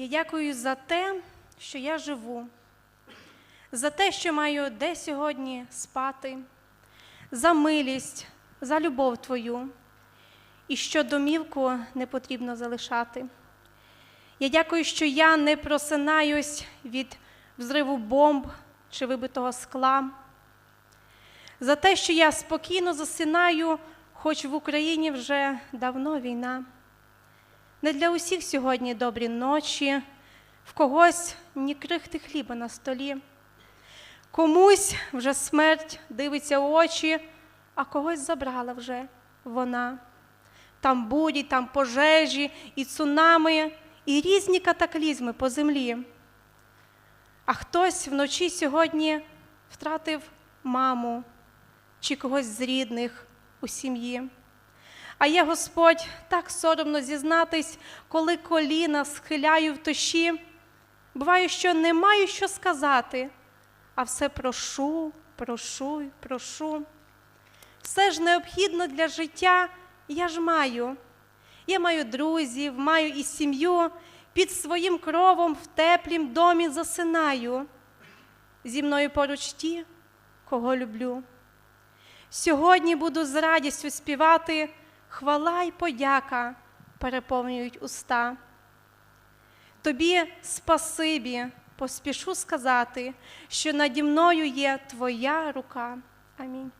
Я дякую за те, що я живу, за те, що маю де сьогодні спати, за милість, за любов Твою, і що домівку не потрібно залишати. Я дякую, що я не просинаюсь від взриву бомб чи вибитого скла, за те, що я спокійно засинаю, хоч в Україні вже давно війна. Не для усіх сьогодні добрі ночі, в когось ні крихти хліба на столі. Комусь вже смерть дивиться в очі, а когось забрала вже вона. Там бурі, там пожежі, і цунами, і різні катаклізми по землі. А хтось вночі сьогодні втратив маму чи когось з рідних у сім'ї. А я, Господь, так соромно зізнатись, коли коліна схиляю в тоші. Буває, що не маю що сказати, а все прошу, прошу, прошу. Все ж необхідно для життя я ж маю. Я маю друзів, маю і сім'ю, під своїм кровом в теплім домі засинаю. Зі мною поруч ті, кого люблю. Сьогодні буду з радістю співати, хвала й подяка переповнюють уста. Тобі спасибі, поспішу сказати, що наді мною є Твоя рука. Амінь.